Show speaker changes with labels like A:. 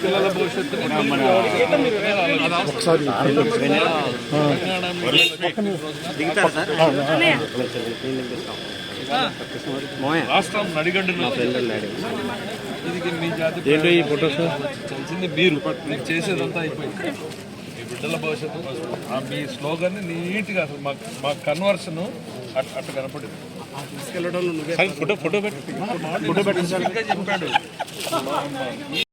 A: పిల్లల భవిష్యత్తుని రాష్ట్రం నడిగడ్డులో ఇది మీ జాతి ఏంటో ఈ ఫోటోస్? తెలిసింది మీరు చేసేదంతా అయిపోయింది. బిడ్డల భవిష్యత్తు కోసం ఆ మీ స్లోగన్ నీట్గా అసలు మా మా కన్వర్షన్ అట్ అట్లా కనపడింది. ఫోటో ఫోటో పెట్టి. చెప్పాడు.